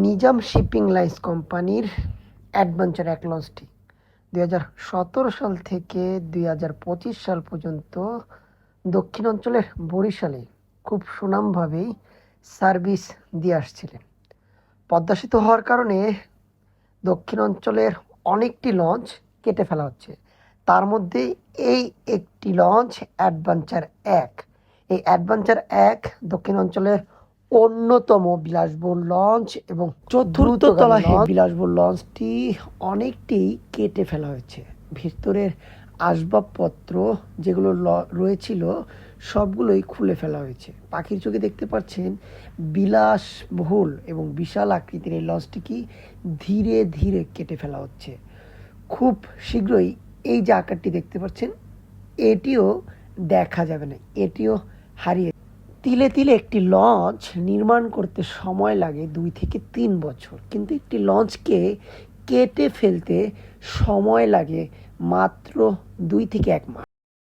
Nizam shipping lines কোম্পানির adventure এক লঞ্চটি দুই হাজার সতেরো সাল থেকে দুই হাজার পঁচিশ সাল পর্যন্ত দক্ষিণ অঞ্চলের বরিশালে খুব সুনামভাবেই সার্ভিস দিয়ে আসছিলেন। পদ্মা সেতু হওয়ার কারণে দক্ষিণ অঞ্চলের অনেকটি লঞ্চ কেটে ফেলা হচ্ছে। তার মধ্যে এই একটি লঞ্চ অ্যাডভেঞ্চার এক। এই অ্যাডভেঞ্চার এক দক্ষিণ অঞ্চলের অন্যতম বিলাসবহুল লঞ্চ এবং চতুর্থ তলা বিলাসবহুল লঞ্চটি অনেকটি কেটে ফেলা হয়েছে। ভিতরের আসবাবপত্র যেগুলো রয়েছিল সবগুলোই খুলে ফেলা হয়েছে। পাখির চোখে দেখতে পাচ্ছেন বিলাসবহুল এবং বিশাল আকৃতির এই লঞ্চটিকে ধীরে ধীরে কেটে ফেলা হচ্ছে। খুব শীঘ্রই এই যে আকারটি দেখতে পাচ্ছেন এটিও দেখা যাবে না এটিও হারিয়ে তিলে তিলে একটি লঞ্চ নির্মাণ করতে সময় লাগে দুই থেকে তিন বছর। কিন্তু একটি লঞ্চকে কেটে ফেলতে সময় লাগে মাত্র দুই থেকে এক মাস।